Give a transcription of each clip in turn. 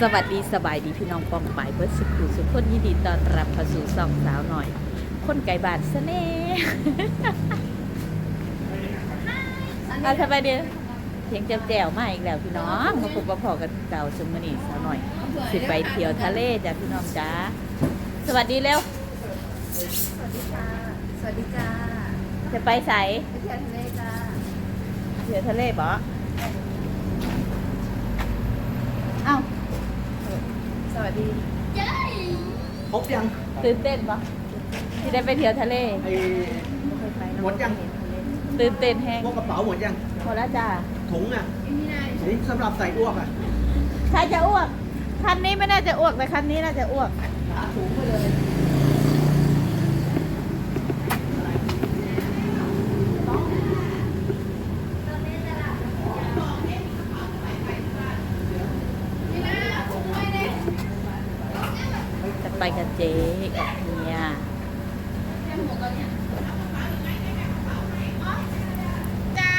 สวัสดีสบายดีพี่น้องปองปายเบิร์ดสุขุสุขคนยินดีต้อนรับเข้าสู่สองสาวหน่อย คนไก่บาทเสน่ห์เอาสบายดีเสียงแจ๋วๆมาอีกแล้วพี่น้องมาพบมาพอกันเก่าสมอนีสาวหน่อย สิไปเที่ยวทะเลจ้ะพี่น้องจ้าสวัสดีเร็วสวัสดีค่ะสวัสดีจ้าจะไปใสไปเที่ยวทะเลจ้าเที่ยวทะเลบ่เอ้า สวัสดีครบยังตื่นเต้นปะที่ได้ไปเที่ยวทะเลไอ้หมดยังตื่นเต้นแห้งพวกกระเป๋าหมดยังพอแล้วจ้าถุงอะนี่สำหรับใส่อ้วกอะใครจะอ้วกคันนี้ไม่น่าจะอ้วกแต่คันนี้น่าจะอ้วกหาถุงไปเลย จะไปกับเจ๊กับเฮียจ้า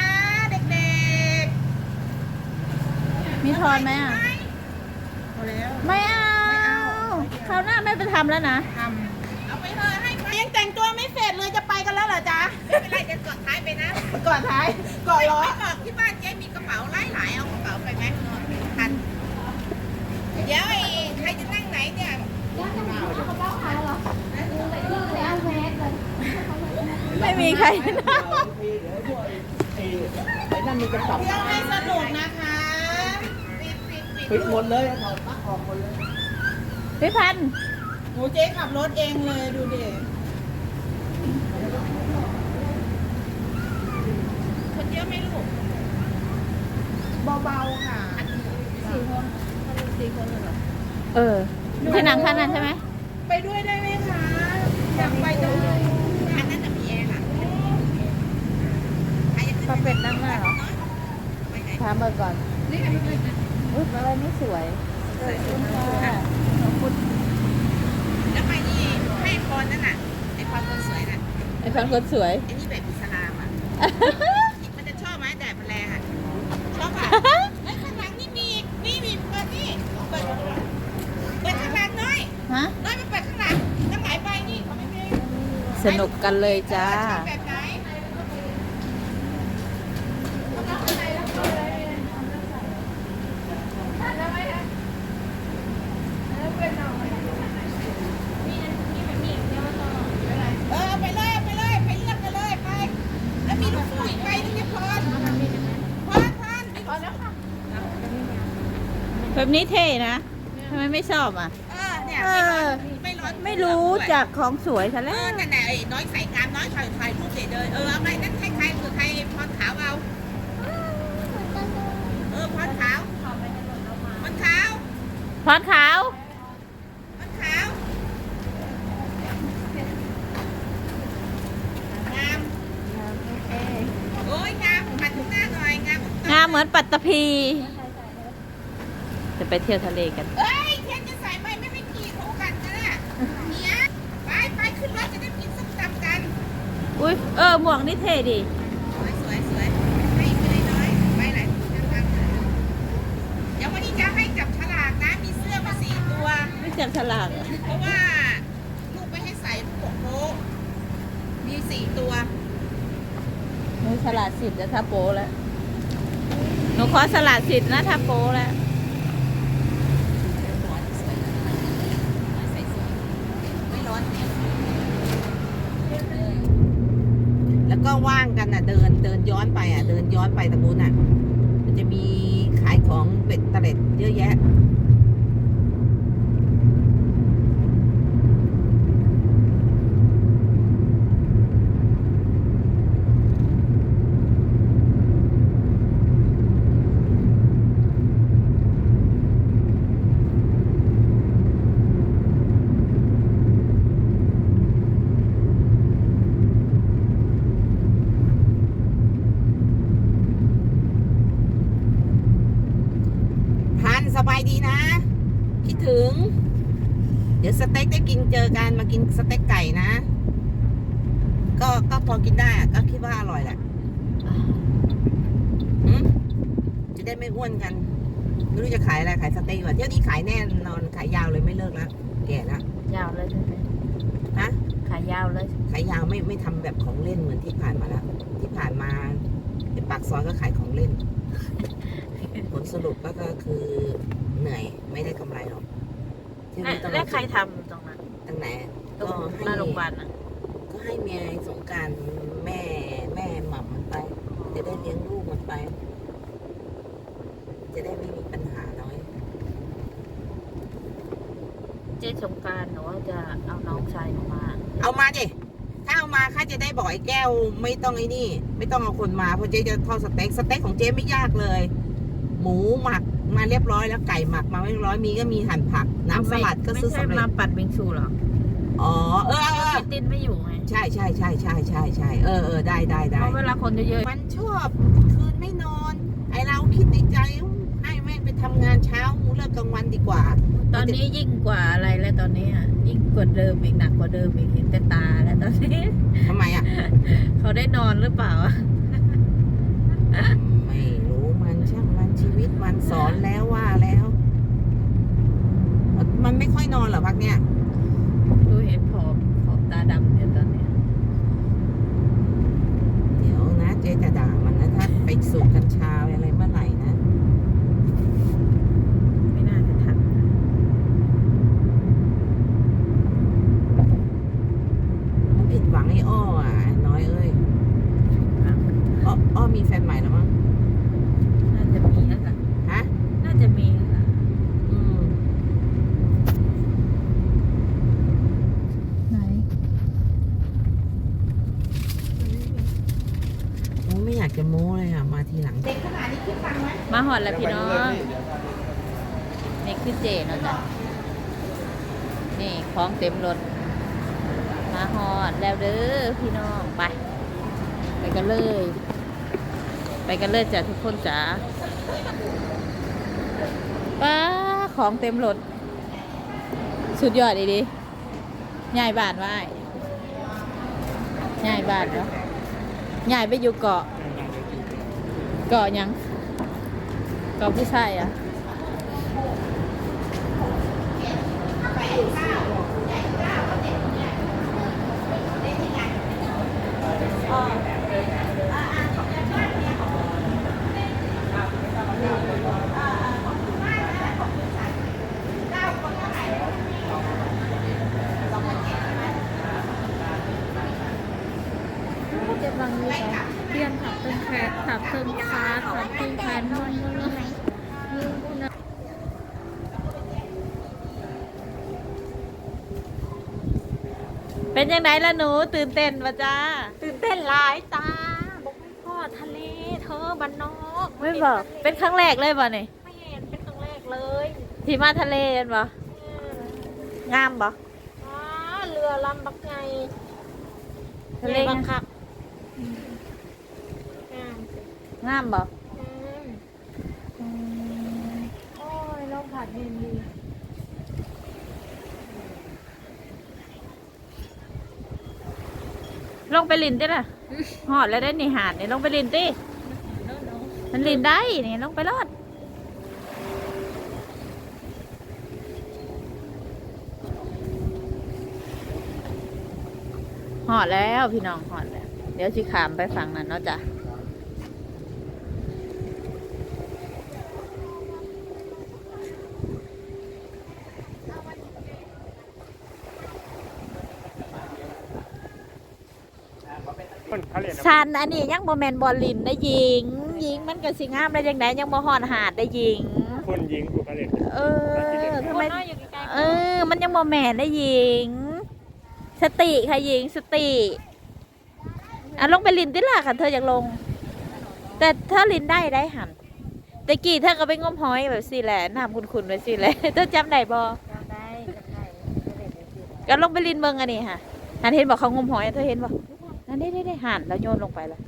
เด็กๆ มีทอนไหมอะ พอแล้ว ไม่เอาคราวหน้า ไม่ไปทำแล้วนะทเอาไปเถอะให้ไปำยังแต่งตัวไม่เสร็จเลยจะไปกันแล้วเหรอจ๊ะไม่เป็นไรจะกดท้ายไปนะก่อนท้ายก่อนล้อไม่บอกที่บ้านเจ๊มีกระเป๋าหลายหลายๆเอากระเป๋าไปไหมทันเดี๋ยวไอ้ใครจะนั่งไหนเนี่ยไม่มีใครนะเดี๋ยวพวกไอ้ไอ้นั่นมันจะกลับเที่ยวให้สนุกนะคะปิดปิดปิดปิดหมดเลยถอดปลั๊กออกหมดเลยพี่พันธุ์ หนูเจ๊ขับรถเองเลยดูดิคนเยอะไหมลูกเบาๆค่ะเออที่หนังคันนั้นใช่ไหมไปด้วยได้ไหมคะอยากไปจังเลยอันนั้นจะมีแอร์ล่ะใครจะปลาเป็ดนั่งหน้าเหรอไปไหนถามเบอร์ก่อนนี่ไงไม่เคยนะอุ้ยอะไรไม่สวยใส่ชุดค่ะ แล้วไปนี่ให้พรนั่นน่ะไอ้พรคนสวยน่ะไอ้พันคนสวย ไอ้นี่แบบอิสลามอะ มันจะชอบไหมแดดมันแรงอะชอบอะไอ้ยข้างหลังนี่มีนี่มีเปิดนี่เปิดเปิดข้างหลังน้อยฮะ น้อยมันเปิดข้างหลังข้างไหนไปนี่เขาไม่มีสนุกกันเลยจ้า ชอบแบบไหน เออไปเลยไปเลยไปเลือกกันเลยไป แล้วมีลูกฟูกอีกใบนึงเนี่ยพรพรพรพรแล้วค่ะ แบบนี้เท่นะทำไมไม่ชอบอะ เออเนี่ยเอไม่ร้ออนไม่ร้อนไม่รู้จักของสวยซะเอแล้อวนั่นแหละไอ้น้อยใส่กามน้อยถ่ายถ่ายรูปเฉยเลยเออเอาไปนั่นใครใครคือใครพรขาวเอาเออพรขาวพรขาวพรขาวพรขาวงามโอ้ยงามปัดข้างหน้าหน่อยงามงามเหมือนปัตตภีจะ ไปเที่ยวทะเลกัน เอ้ยเทียนจะใส่ไหมไม่ให้ขี่เขากันนะน่ะเนี่ยไปไปขึ้นรถจะได้กินส้มตำกัน อุ้ยเออหมวกนี่เท่ดี สวยสวยสวยให้ไปเลยน้อยไปหลายจังจังเดี๋ยววันนี้จะให้จับฉลากนะ มีเสื้อมาสี่ตัว ไม่จับฉลากอะเพราะว่าลูกไม่ให้ใส่ลูกโป่งโป๊ะมีสี่ตัวหนูฉลาดสิทธิ์แล้วถ้าโปแล้ว หนูขอสลาดสิทธิ์นะถ้าโปแล้ว ใส่สวยไม่ร้อนเนี่ยแล้ว ก็ว่างกันอะ เดินเดินย้อนไปอะ เดินย้อนไปตะบูนอะ มันจะมีขายของเป็ดตะเล็ดเยอะแยะายดีนะ คิดถึง เดี๋ยวสเต็กได้กินเจอกันมากินสเต็กไก่นะ ก็ก็พอกินได้อะก็คิดว่าอร่อยแหละหืมจะได้ไม่อ้วนกันไม่รู้จะขายอะไรขายสเต็กก่อนเที่ยวนี้ขายแน่นอนขายยาวเลยไม่เลิกแล้วแก่แล้วยาวเลยใช่ไหมฮะขายยาวเลย ขายยาวไม่ไม่ทำแบบของเล่นเหมือนที่ผ่านมาแล้วที่ผ่านมาไอ้ปากซอยก็ขายของเล่น ผลสรุปก็ก็คือเหนื่อยไม่ได้กำไรหรอกที่นี่ต้อง แล้วใครทำตรงนั้นตั้งไหนตรก็งให้หน้าโรงพยาบาลน่ะก็ให้เมียสงกรารแม่แม่หม่ำมันไป จะได้เลี้ยงลูกมันไป จะได้ไม่มีปัญหาน้อย เจ๊สงกรารหนูว่าจะเอาน้องชายหนูมาเอามาดิถ้าเอามาข้าจะได้บอกไอ้แก้วไม่ต้องไอ้นี่ ไม่ต้องเอาคนมาเพราะเจ๊จะทอดสเต็กสเต็กของเจ๊ไม่ยากเลย หมูหมัก มาเรียบร้อยแล้วไก่หมักมาเรียบร้อยมีก็มีหั่นผัก น้ำสลัดก็ซื้อไม่ใช่สำเร็มาจปัดบิงซูเหรออ๋อเออเออเออพี่ตินไม่อยู่ไงใช่ใช่ใช่ใช่ใช่ใช่เออเออได้ได้เพได้ ราะเวลาคนเยอะมันชอบคืนไม่นอน ไอเราคิดในใจให้แม่งไปทำงานเช้าเลิกกลางวันดีกว่า ๆตอนนี้ยิ่งกว่าอะไรแล้วตอนนี้อะยิ่งกว่าเดิมอีกหนักกว่าเดิมอีกเห็นแต่ตาแล้วตอนนี้ ทำไมอะ เขาได้นอนหรือเปล่าอะ ไม่รู้มันช่างมันชี วันสอนแล้วว่าแล้ว มันไม่ค่อยนอนเหรอพักเนี้ยดูเห็นผอบผอบตาดำเนี่ยตอนเนี้ยเดี๋ยวนะเจ๊จะด่ามันนะถ้าไปสูบกัญชาอะไรเมื่อไหร่นะ ไม่น่าจะทันนะ มันผิดหวังไอ้อ้ออะน้อยเอ้ยอ้ออ้อมีแฟนใหม่แล้วมั้ง น่าจะมีแล้วค่ะ ฮะ น่าจะมีแล้วค่ะ อืม ไหน โอ้ไม่อยากจะโม้เลยอะ มาทีหลัง เด็กขนาดนี้คิดตังค์ไหม มาหอดแล้วพี่น้องนี่ คือเจเนาะจ้ะนี่ของเต็มรถมาหอดแล้วเด้อพี่น้องไป ไปกันเลย ไปกันเลยจ้ะทุกคนจ๋าป้าของเต็มรถสุดยอดดีดีใหญ่บานไว้ใหญ่บานเนาะใหญ่ไปอยู่เกาะ เกาะยัง เกาะผู้ชายอะ กำลังมีแบบเตรียมถับเติมแคร์ถับเติมคาถับเติมแคนนอนน เป็นยังไงล่ะหนูตื่นเต้นปะจ้าตื่นเต้นหลายตาบอกไม่พ่อทะเลเธอบ้านนอกไม่บอก เป็นครั้งแรกเลยป่ะนี่ไม่เห็นเป็นครั้งแรกเลยที่มาทะเลกันปะงามปะอ๋อเรือลำบักไงทะเลบักงามคักงามงามปะอืมโอ้ยลมผัดเย็นดี ลงไปลินติล่ะหอดแล้วได้นี่หาดนี่ลงไปลินติมันลินได้นี่ลงไปรอดหอดแล้วพี่น้องหอดแล้ว เดี๋ยวชิขามไปฝั่งนั้นเนาะจ้ะ ชันอันนี้ยังโมเมนบอลลินได้ยิง ยิงมันก็สิงามได้ยังไงยังบ่ฮอนหาดได้ยิง คนยิงผูกกระเหล็กเออทำไมคนน้อยอยู่ใกล้ๆเออ มันยังโมแมนได้ยิง สติค่ะยิงสติอะลงไปลินติล่ะค่ะเธออยากลง แต่ถ้าลินได้ได้หันแต่กี้เธอก็ไปงมหอยแบบสิแหละน้ำคุณๆไว้สิแหละเธอจำได้บ่จำได้จำได้ไม่ได้ไปซื้อก็ลงไปลินเบิงอันนี้ค่ะหันเห็นบอกเขางมหอยเธอเห็นบ่นั่น ได้ได้ได้หันแล้วโยนลงไปเลย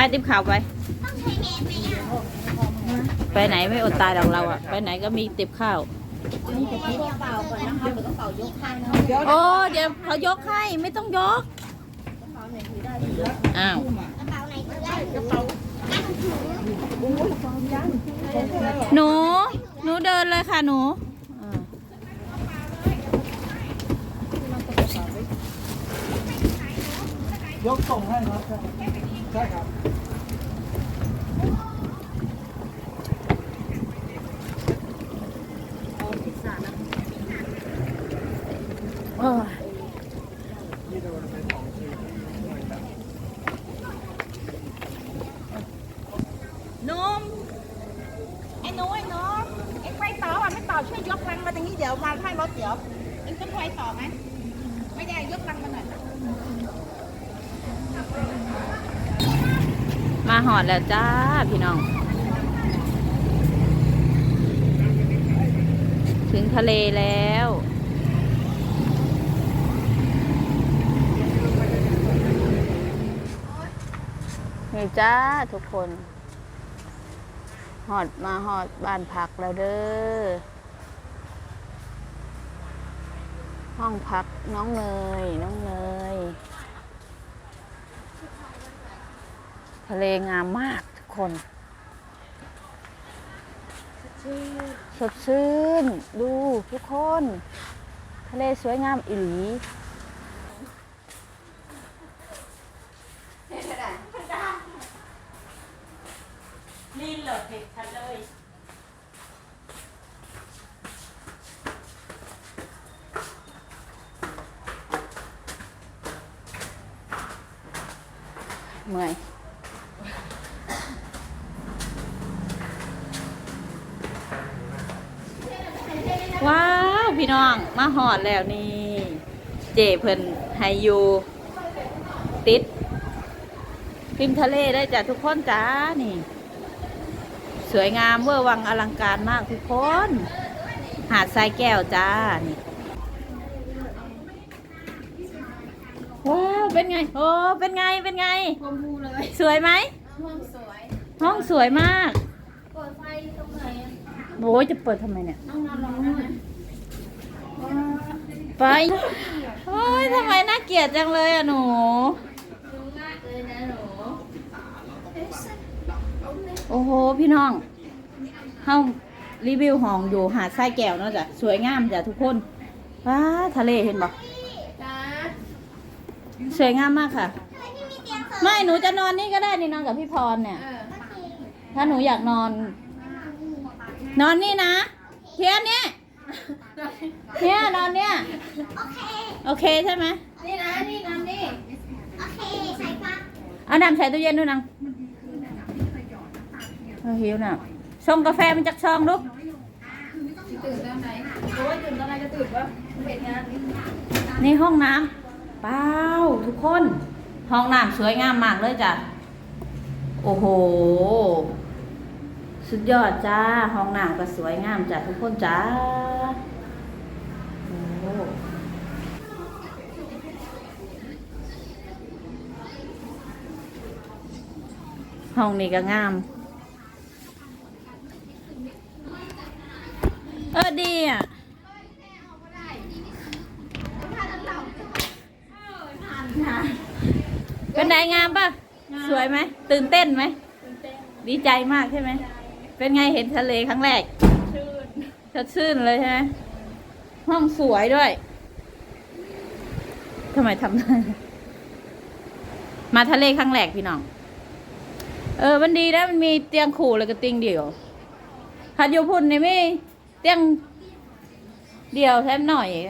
าผ้าติ๊บข่าวไป ไปไหนไม่อดตายหรอกเราอะไปไหนก็มีติบข้าวโอ้เดี๋ยวเขายกให้ไม่ต้องยก อ้าวหนู หนูเดินเลยค่ะหนูอ่ายกส่งให้ครับ ใช่ครับโอ้ยนุ่มไอ้หนูไอ้หนูเอ็งไปต่อว่ะไม่ต่อช่วยยกลังมาตรงนี้เดี๋ยวมาให้รถเดี๋ยวเอ็งจะไปต่อไหมไม่ได้ยกลังมาหน่อย มาหอดแล้วจ้าพี่น้อง ถึงทะเลแล้วนี่จ้าทุกคนหอดมาหอดบ้านพักแล้วเด้อ ห้องพักน้องเนยน้องเนย ทะเลงามมากทุกคนสดชื่น ดูทุกคน ทะเลสวยงามอีหลี ลีนเหลดเด็กฉันเลย เมื่อย ว้าว พี่น้องมาหอดแล้วนี่เจเพิ่นไฮยูติดริมทะเลได้จ้ะทุกคนจ้านี่ สวยงามเวอร์วังอลังการมากทุกคน หาดทรายแก้วจ้านี่ว้าวเป็นไงโอ้เป็นไงเป็นไงชมพูเลยสวยไหมห้องสวยห้องสวยมากเปิดไฟตรงไหนอะโอ้ยจะเปิดทำไมเนี่ยห้องนอนร้อนนะ ไปโอ้ยทำไมน่าเกลียดจังเลยอะหนูดูมากเลยนะหนูโอ้โห พี่น้องเฮารีวิวห้องอยู่หาดทรายแก้วเนาะจ้ะสวยงามจ้ะทุกคนว้าทะเลเห็นบ่สวยงามมากค่ะ ไม่หนูจะนอนนี่ก็ได้นี่นอนกับพี่พรเนี่ย ถ้าหนูอยากนอน นอนนี่นะเทียนเนี่ย เนี่ยนอนเนี่ยโอเคใช่ไหมนี่นะ นี่นอนนี่เอาน้ำใส่ตู้เย็นด้วยนังเออหิวน่ะชงกาแฟมันจากซองลูกตื่นตอนไหนโอ้ยตื่นตอนไหนจะตื่นวะเป็นงานนี่ห้องน้ำเปล่าทุกคน ห้องน้ำสวยงามมากเลยจ้ะ โอ้โห สุดยอดจ้า ห้องน้ำก็สวยงามจ้ะทุกคนจ้าห้องนี้ก็งาม เออดีอะเป็นไงงามปะสวยไหม ตื่นเต้นไหม ดีใจมากใช่ไหม เป็นไงเห็นทะเลครั้งแรกชื่นสดชื่นเลยใช่ไหมห้องสวยด้วยทำไมทำได้มาทะเลครั้งแรกพี่น้อง เออมันดีนะมันมีเตียงขู่แล้วก็เตียงเดี่ยวหัดยูพุ่นนี่ไม่เตียงเดียวแทบหน่อยเอง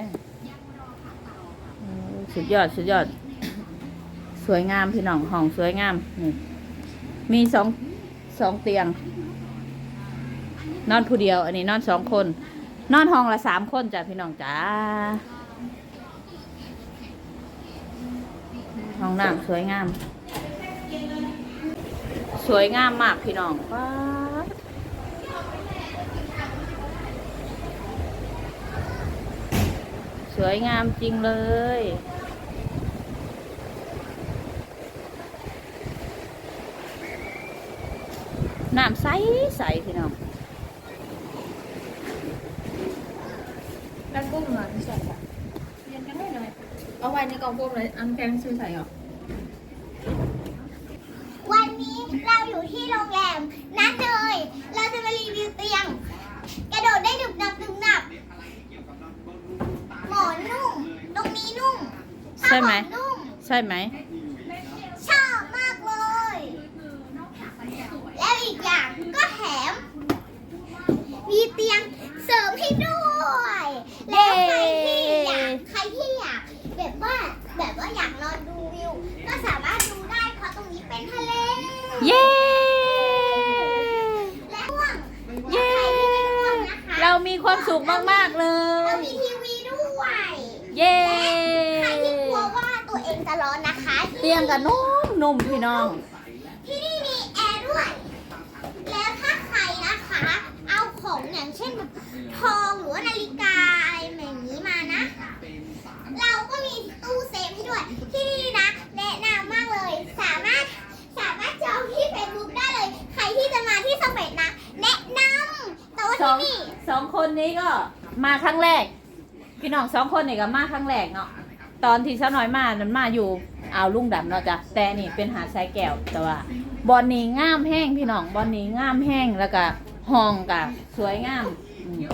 เออสุดยอดสุดยอด สวยงามพี่น้องห้องสวยงามนี่มีสองสองเตียง นอนผู้เดียว อันนี้นอนสองคน นอนห้องละสามคนจ้ะพี่น้องจ้าห้องน้ำสวยงาม สวยงามมากพี่น้องป๊าสวยงามจริงเลยน้ำใสใสพี่น้อง แล้วกุ้งเหรอไม่ใส่ค่ะเรียนกันได้เลยเอาไว้ในกล่องพวกเลยอันแพงซื้อใส่หรอวันนี้เราอยู่ที่โรงแรมนัดเลยเราจะมารีวิวเตียง กระโดดได้หนึบหนับหนึบหนับหมอนนุ่ม ตรงนี้นุ่มใช่ไหม ผ้าบนุ่ม ใช่ไหม ชอบมากเลย แล้วอีกอย่างก็แถม มีเตียงเสริมให้ด้วย แล้วใครที่อยากใครที่อยากแบบว่าแบบว่าอยากนอนดูวิว ก็สามารถดูได้เพราะตรงนี้เป็นทะเล เย้ และง่วง เย้ ใครที่ไม่ง่วงนะคะ เรามีความสุขมาก ๆ เล เรา ย มีทีวีด้วย เย้ ใครที่กลัวว่าตัวเองจะร้อนนะคะ เตียงกับนุ่มนุ่มพี่น้องที่นี่มีแอร์ด้วย แล้วถ้าใครนะคะ เอาของอย่างเช่นแบบทองหรือว่านาฬิกาอะไรแบบนี้มานะ เราก็มีตู้เซฟให้ด้วย ที่นี่นะแนะนำมากเลย สามารถสามารถจองที่เฟซบุ๊กได้เลย ใครที่จะมาที่สเปนนะ แนะนำแต่ว่าสอที่งนี่สองคนนี้ก็มาครั้งแรก พี่น้องสองคนนี่ก็มาครั้งแรกเนาะตอนที่เช้าน้อยมานั้นมาอยู่ อ่าวลุงดำเนาะจ้ะแต่นี่เป็นหาดทรายแก้วแต่ว่าบอนนี้งามแห้งพี่น้องบอนนี้งามแห้งแล้วก็ห้องก็สวยงามอืม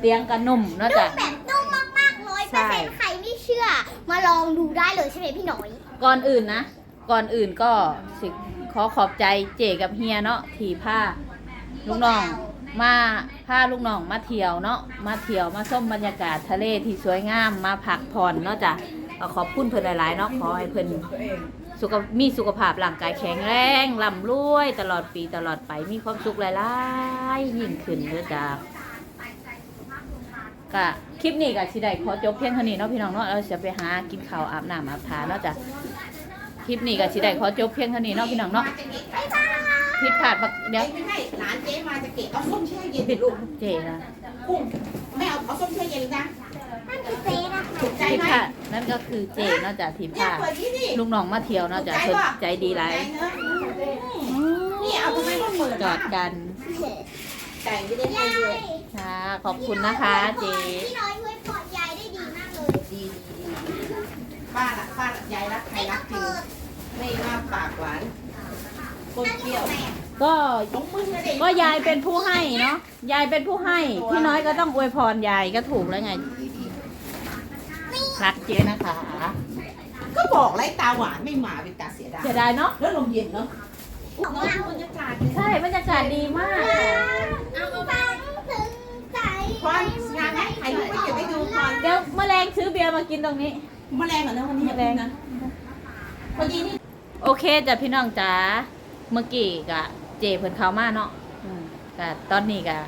เตียงก็นุ่มเนาะนุ่จ้ะ มแบบนุ่มมากๆร้อยเปอร์เซ็นต์ใครไม่เชื่อ มาลองดูได้เลยใช่ไหมพี่หน่อย ก่อนอื่นนะ ก่อนอื่นก็สิขอขอบใจเจกับเฮียเนาะที่พาลูกน้องมาพาลูกน้องมาเที่ยวเนาะมาเที่ยวมาส้มบรรยากาศทะเลที่สวยงามมาพักผ่อนเนาะจ้ะ ก็ขอบคุณเพิ่นหลายๆเนาะขอให้เพิ่นสุขมีสุขภาพร่างกายแข็งแรงร่ำรวยตลอดปีตลอดไปมีความสุขหลายๆยิ่งขึ้นเด้อจ้ะก็คลิปนี้ก็สิได้ขอจบเพียงเท่านี้เนาะพี่น้องเนาะเราจะไปหากินข้าวอาบน้ำอาบทาเนาะจ้ะคลิปนี้ก็สิได้ขอจบเพียงเท่านี้เนาะพี่น้องเนาะบ๊ายบายผิดพลาดบักเดี๋ยวไม่ใช่หลานเจ๊มาจะเกะเอาส้มแช่เย็นผิดลูกเจนะกุ้งไม่เอาเอาส้มแช่เย็นนะนั่นคือเจ๊ นะคะถูกใจผิดไหมพลาดนั่นก็คือเจเนาะจ้ะที่พเนี่ยลาดเปิดที่นี่ลูกน้องมาเที่ยวเนาะจ้ะเพิ่นใจดีหลายใจเนอะนี่เอาทำไมมาเปิดจอดกันแต่งไม่ได้ให้ยาด้วยยค่ะขอบคุณนะคะเจพี่น้อยช่วยพอดยายได้ดีมากเลยดีดีดีป้าละป้าละยายรักใครไม่ต้รัอกงจริงเปิดไม่ว่าปากหวานก้นนั่นเที่ยวแม่ก็ต้องมึงนะเด็กก็ยายเป็นผู้ให้เนาะยายเป็นผู้ให้พี่น้อยก็ต้องอวยพรยายก็ถูกแล้วไง รักเจนะคะ ก็บอกไรตาหวานไม่มาเป็นตาเสียดายเสียดายเนาะแล้วลมเย็นเนาะของเราบรรยากาศใช่บรรยากาศดีมากเอาฟังถึงใจควันงานให้ถ่ายรูปไว้เก็บไว้ดูควันเดี๋ยวแมลงซื้อเบียร์มากินตรงนี้แมลงเหรอนะวันนี้แมลงนะพอดีนี่โอเคจ้ะพี่น้องจ๋าเมื่อกี้กะเจเพิ่นเข้ามาเนาะอืมกะตอนนี้กะ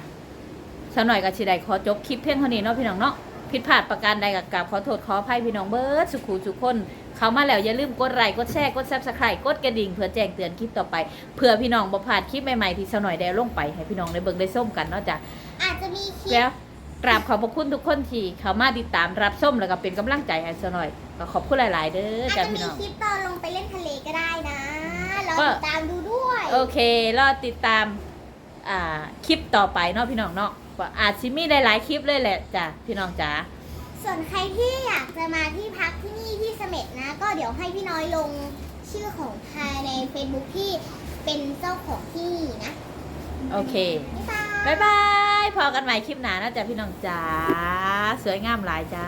สักหน่อยกะสิได้ขอจบคลิปเพียงเท่านี้เนาะพี่น้องเนาะ ผิดพลาดประการใดกะกราบขอโทษขออภัยพี่น้องเบิร์ดสุขุสุขคน เขามาแล้วอย่าลืมกดไลค์กดแชร์กด Subscribe กดกระดิ่งเพื่อแจ้งเตือนคลิปต่อไปเพื่อพี่น้องบ่พลาดคลิปใหม่ๆที่สหน่อยได้ลงไปให้พี่น้องได้เบิ่งได้ส้มกันเนาะจ้ะอาจจะมีคลิแล้วปกราบขอบพระคุณทุกคนที่เขามาติดตามรับส้มแล้วก็เป็นกำลังใจให้สหน่อยก็ขอบคุณหลาย ๆ เด้ออาจจ้ะจะพี่มีน้อง คลิปตอนลงไปเล่นทะเลก็ได้นะรอก็ ติดตามดูด้วย โอเครอติดตามอ่าคลิปต่อไปเนาะพี่น้องเนาะ ว่าอาจสิมีหลายๆคลิปเลยแหละจ้ะพี่น้องจ๋าส่วนใครที่อยากจะมาที่พักที่นี่ที่เสม็ดนะ ก็เดี๋ยวให้พี่น้อยลงชื่อของใครใน Facebook ที่เป็นเจ้าของที่นี่นะโอเคบ๊ายบายบ๊ายบายพอกันใหม่คลิปหน้านะจ๊ะพี่น้องจ๋าสวยงามหลายจ้า